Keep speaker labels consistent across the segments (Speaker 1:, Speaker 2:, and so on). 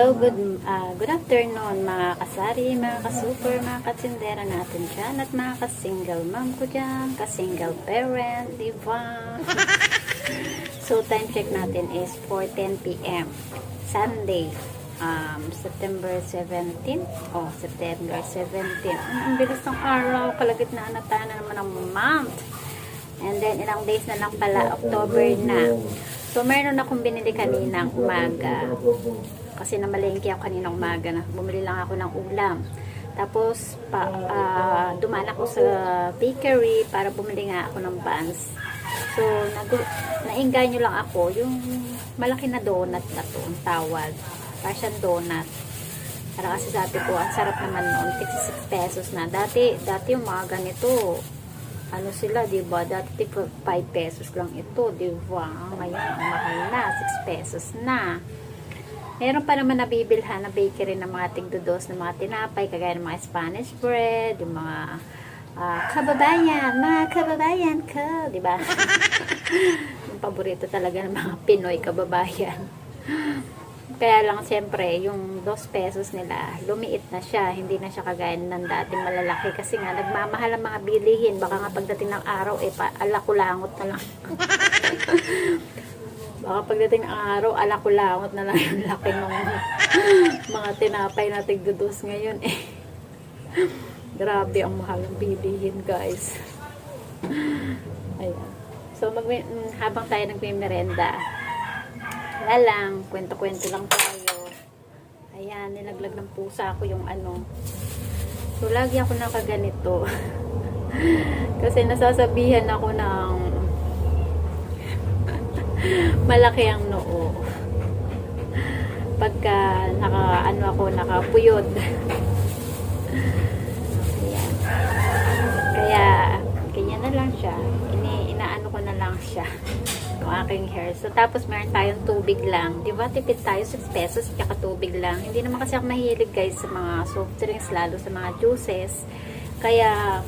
Speaker 1: Hello, good ah, good afternoon mga kasari, mga kasuper, mga katsindera natin dyan at mga ka-single mom ko dyan, ka-single parent, di ba? so, time check natin is 4.10 p.m. Sunday, um, September 17. Oh, September 17. Ang, ang bilis ng araw, kalagitnaan na tayo na naman ng month. And then, ilang days na lang pala, October na. So, meron akong binili kaninang umaga. Kasi namalengke ako kaninang umaga na. Bumili lang ako ng ulam. Tapos, pa, ah, dumaan ako sa bakery para bumili nga ako ng buns. So, nag naingay nyo lang ako, yung malaki na donut na to, ang tawag. Siyang donut. Para kasi sabi ko, ang sarap naman noon, 66 pesos na. Dati, dati yung mga ganito, ano sila, di ba? Dati tig 5 pesos lang ito, di ba? Ngayon, mahal na, 6 pesos na. Meron pa naman nabibilhan na bakery ng mga tigdodos ng mga tinapay, kagaya ng mga Spanish bread, yung mga ah, kababayan, mga kababayan ko, di ba? yung paborito talaga ng mga Pinoy kababayan. Kaya lang, siyempre, yung 2 pesos nila, lumiit na siya. Hindi na siya kagaya ng dating malalaki. Kasi nga, nagmamahal ang mga bilihin. Baka nga pagdating ng araw, eh, pa, alakulangot na lang. Baka pagdating ng araw, alakulangot na lang yung laki ng mga tinapay na tigdudos ngayon, eh. Grabe ang mahal ng bilihin, guys. Ayan. So, mag habang tayo nagmimerenda, wala lang, kwento-kwento lang tayo. Ayan, nilaglag ng pusa ko yung ano. So, lagi ako nakaganito. Kasi nasasabihan ako ng malaki ang noo. Pagka naka, ano ako, nakapuyod. Ayan. Kaya, ganyan na lang siya. Ini, inaano ko na lang siya yung aking hair. So, tapos meron tayong tubig lang. Di ba, tipid tayo 6 pesos, tsaka tubig lang. Hindi naman kasi ako mahilig guys sa mga soft drinks, lalo sa mga juices. Kaya,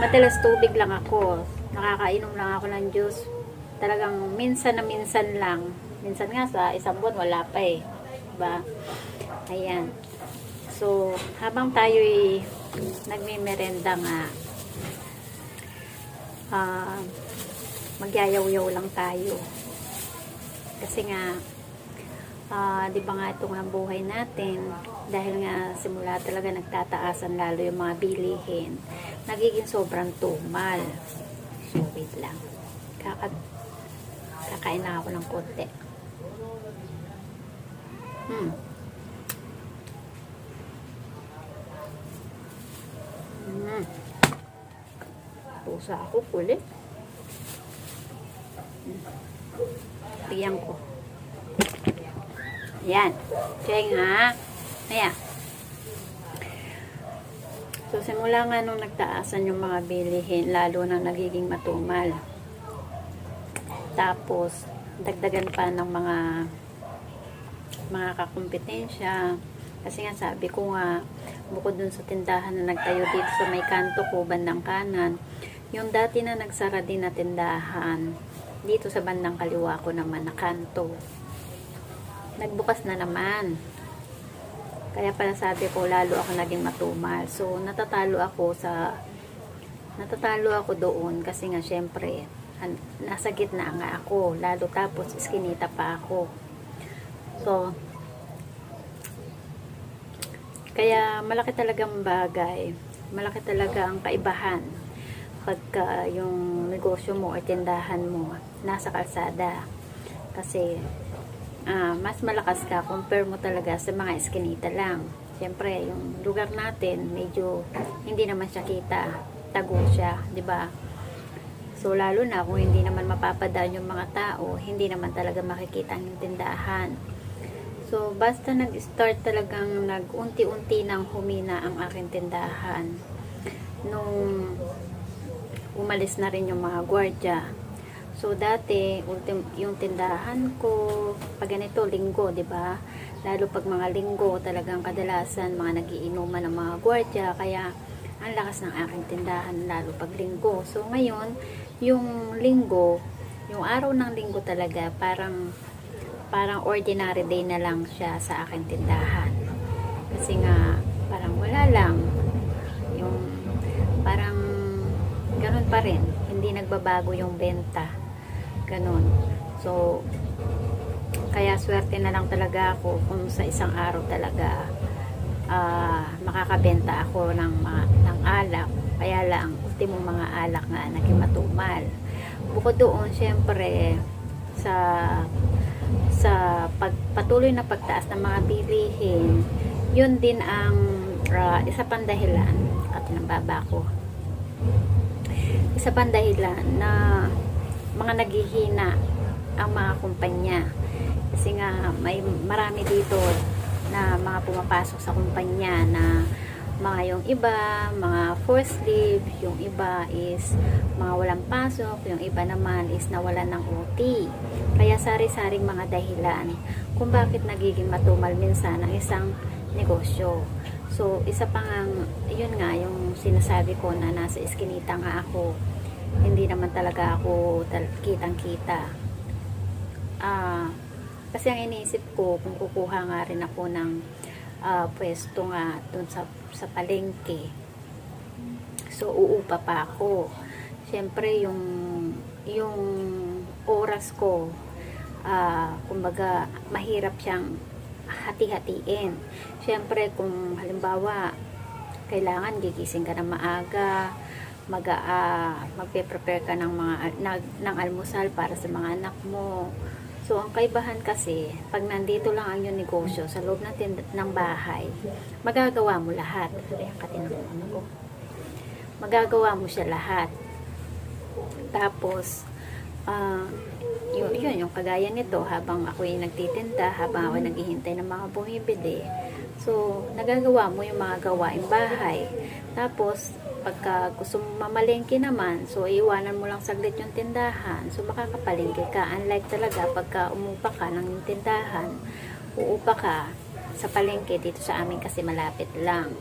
Speaker 1: madalas tubig lang ako. Nakakainom lang ako ng juice. Talagang minsan na minsan lang. Minsan nga sa isang buwan, wala pa eh. Diba? Ayan. So, habang tayo'y nagmimerenda nga, ah, magyayaw-yaw lang tayo. Kasi nga, ah, di ba nga ito nga buhay natin, dahil nga simula talaga nagtataasan lalo yung mga bilihin, nagiging sobrang tumal. So, wait lang. Kaka kakain lang ako ng konti. Hmm. Hmm. Pusa ako kulit. Bigyan ko. Yan. Cheng ha. Ayan. So, simula nga nung nagtaasan yung mga bilihin, lalo na nagiging matumal. Tapos, dagdagan pa ng mga mga kakumpetensya. Kasi nga sabi ko nga, bukod dun sa tindahan na nagtayo dito sa may kanto ko, bandang kanan, yung dati na nagsara din na tindahan, dito sa bandang kaliwa ko naman na kanto. Nagbukas na naman. Kaya pala sabi ko, lalo ako naging matumal. So, natatalo ako sa, natatalo ako doon kasi nga syempre, nasa gitna nga ako. Lalo tapos, iskinita pa ako. So, kaya malaki talagang bagay. Malaki talaga ang kaibahan pagka yung negosyo mo o tindahan mo nasa kalsada. Kasi ah, mas malakas ka compare mo talaga sa mga eskinita lang. Siyempre, yung lugar natin medyo hindi naman siya kita. Tago siya, 'di ba? So lalo na kung hindi naman mapapadaan yung mga tao, hindi naman talaga makikita ang tindahan. So, basta nag-start talagang nag-unti-unti nang humina ang aking tindahan. Nung umalis na rin yung mga gwardya. So, dati, ultim, yung tindahan ko, pag ganito, linggo, ba? Lalo pag mga linggo, talagang kadalasan, mga nagiinuman ng mga gwardya, kaya ang lakas ng aking tindahan, lalo pag linggo. So, ngayon, yung linggo, yung araw ng linggo talaga, parang parang ordinary day na lang siya sa akin tindahan. Kasi nga, parang wala lang. Yung, parang, ganun pa rin. Hindi nagbabago yung benta. Ganun. So, kaya swerte na lang talaga ako kung sa isang araw talaga ah, makakabenta ako ng, ng alak. Kaya lang, ultimong mga alak nga naging matumal. Bukod doon, syempre, sa sa pagpatuloy na pagtaas ng mga bilihin, yun din ang ah, isa pang dahilan at ng baba ko. Isa pang dahilan na mga naghihina ang mga kumpanya. Kasi nga may marami dito na mga pumapasok sa kumpanya na mga yung iba, mga forced leave, yung iba is mga walang pasok, yung iba naman is nawalan ng OT. Kaya sari-saring mga dahilan kung bakit nagiging matumal minsan ang isang negosyo. So, isa pa nga, yun nga, yung sinasabi ko na nasa iskinita nga ako, hindi naman talaga ako tal- kitang-kita. Ah, kasi ang iniisip ko, kung kukuha nga rin ako ng ah, pwesto nga dun sa, sa palengke, so uupa pa ako. Siyempre, yung, yung oras ko, ah, kumbaga, mahirap siyang hati-hatiin. Siyempre, kung halimbawa, kailangan gigising ka na maaga, mag uh, magpe-prepare ka ng mga nag, ng almusal para sa mga anak mo. So, ang kaibahan kasi, pag nandito lang ang iyong negosyo sa loob ng, tind- ng bahay, magagawa mo lahat. Ayan, katinang ano ko. Magagawa mo siya lahat. Tapos, ah, yun, yun, yung kagaya nito, habang ako yung nagtitinda, habang ako naghihintay ng mga bumibili, so, nagagawa mo yung mga gawaing bahay. Tapos, pagka gusto mo mamalengke naman, so, iwanan mo lang saglit yung tindahan, so, makakapalengke ka. Unlike talaga, pagka umupa ka ng tindahan, uupa ka sa palengke dito sa amin kasi malapit lang.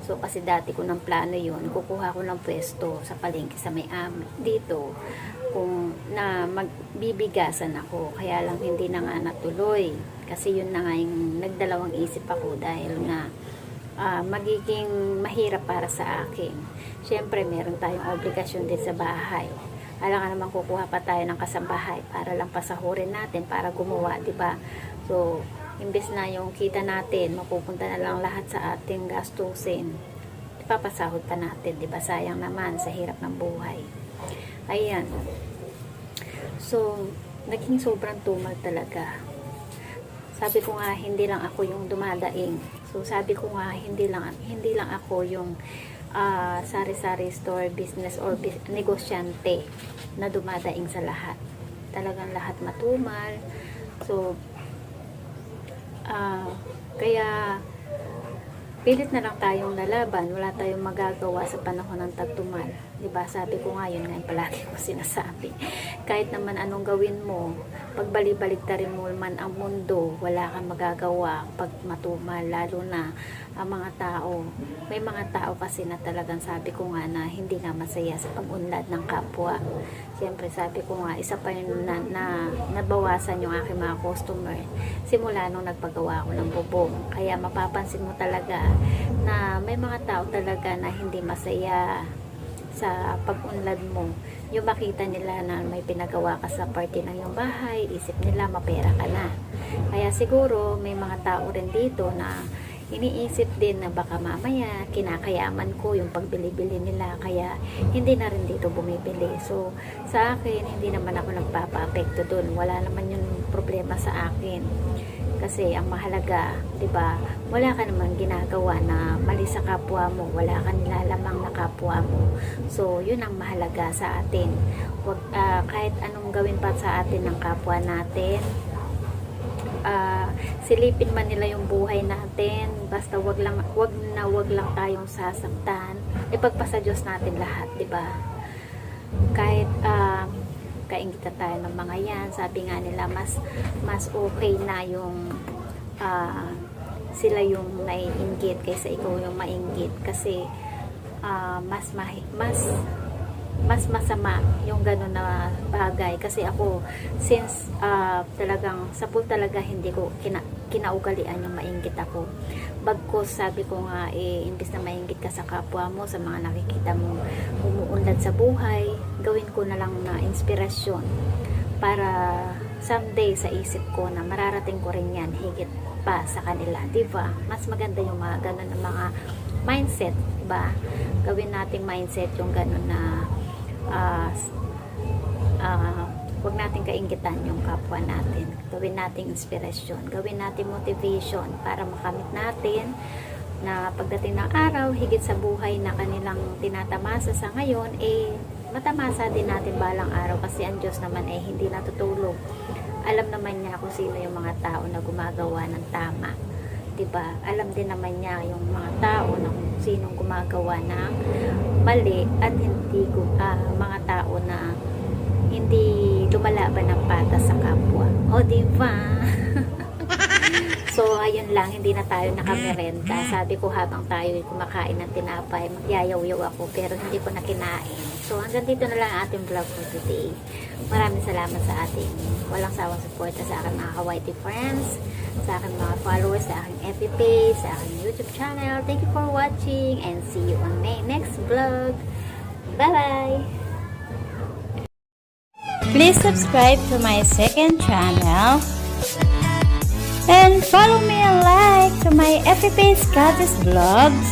Speaker 1: So, kasi dati ko ng plano yun, kukuha ko ng pwesto sa palengke sa may amin dito kung na magbibigasan ako. Kaya lang hindi na nga natuloy. Kasi yun na nga yung nagdalawang isip ako dahil nga ah, magiging mahirap para sa akin. Siyempre, meron tayong obligasyon din sa bahay. Alam nga naman kukuha pa tayo ng kasambahay para lang pasahurin natin, para gumawa, di ba? So, imbes na yung kita natin, mapupunta na lang lahat sa ating gastusin, ipapasahod pa natin, di ba? Sayang naman sa hirap ng buhay. Ayan. So, naging sobrang tumal talaga. Sabi ko nga, hindi lang ako yung dumadaing. So, sabi ko nga, hindi lang, hindi lang ako yung ah, sari-sari store business or bus- negosyante na dumadaing sa lahat. Talagang lahat matumal. So, ah, kaya pilit na lang tayong lalaban, wala tayong magagawa sa panahon ng tagtumal. 'Di ba? Sabi ko nga yun nga yung palagi ko sinasabi. Kahit naman anong gawin mo, pagbalik-balik rin mo man ang mundo, wala kang magagawa pag matumal, lalo na ang mga tao. May mga tao kasi na talagang sabi ko nga na hindi nga masaya sa pag-unlad ng kapwa. Siyempre sabi ko nga, isa pa yun na, na nabawasan yung aking mga customer simula nung nagpagawa ako ng bubong. Kaya mapapansin mo talaga na may mga tao talaga na hindi masaya sa pag-unlad mo. Yung makita nila na may pinagawa ka sa party ng iyong bahay, isip nila mapera ka na. Kaya siguro may mga tao rin dito na iniisip din na baka mamaya kinakayaman ko yung pagbili-bili nila kaya hindi na rin dito bumibili. So sa akin hindi naman ako nagpapa-apekto dun. Wala naman yung problema sa akin. Kasi ang mahalaga, 'di ba? Wala ka namang ginagawa na mali sa kapwa mo, wala ka nilalamang na kapwa mo. So 'yun ang mahalaga sa atin. Wag ah, kahit anong gawin pa sa atin ng kapwa natin, ah, silipin man nila yung buhay natin basta wag lang wag na wag lang tayong sasaktan ipagpasa Diyos natin lahat di ba kahit ah, kaingitan tayo ng mga yan. Sabi nga nila mas mas okay na yung ah, sila yung naiinggit kaysa ikaw yung mainggit. Kasi ah, mas mas mas masama yung gano'n na bagay. Kasi ako since ah, talagang sa pool talaga hindi ko kina, kinaugalian yung mainggit ako. Bagkos sabi ko nga eh imbis na mainggit ka sa kapwa mo sa mga nakikita mo umuunlad sa buhay gawin ko na lang na inspirasyon para someday sa isip ko na mararating ko rin yan higit pa sa kanila, di ba? Mas maganda yung mga ganun na mga mindset, di ba? Gawin nating mindset yung ganun na ah ah, huwag nating kaingitan yung kapwa natin. Gawin nating inspirasyon, gawin nating motivation para makamit natin na pagdating ng araw, higit sa buhay na kanilang tinatamasa sa ngayon, eh, matamasa din natin balang araw kasi ang Diyos naman eh hindi natutulog. Alam naman niya kung sino yung mga tao na gumagawa ng tama. 'Di ba? Alam din naman niya yung mga tao na kung sinong gumagawa ng mali at hindi gu- ah, mga tao na hindi lumalaban ng patas sa kapwa. O, di ba? So, ayun lang, hindi na tayo nakamerenda. Sabi ko habang tayo kumakain ng tinapay, magyayaw-yaw ako, pero hindi ko na kinain. So, hanggang dito na lang ang ating vlog for today. Maraming salamat sa ating walang sawang suporta sa aking mga Hawaii friends, sa aking mga followers, sa aking FB page, sa aking YouTube channel. Thank you for watching and see you on my next vlog. Bye-bye!
Speaker 2: Please subscribe to my second channel and follow me and like to my FFP Scottish blogs.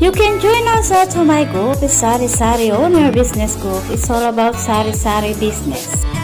Speaker 2: You can join also to my group, Sari Sari Owner Business Group. It's all about Sari Sari business.